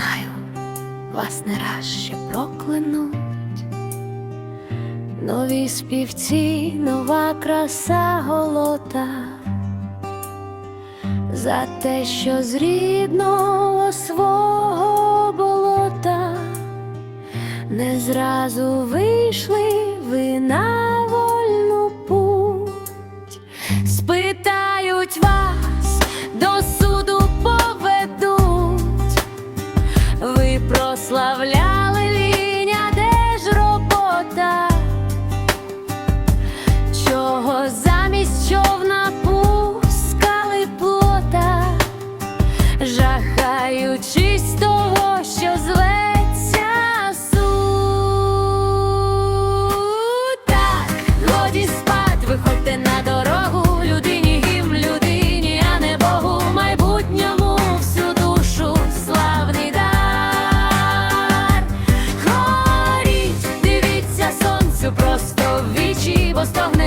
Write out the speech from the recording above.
знаю, вас не раз ще проклинуть, нові співці, нова краса голота, за те, що з рідного свого болота. Не зразу вийшли ви на вольну путь, спитають вас. прославляли ліня де ж робота, чого замість човна пускали плота. Boston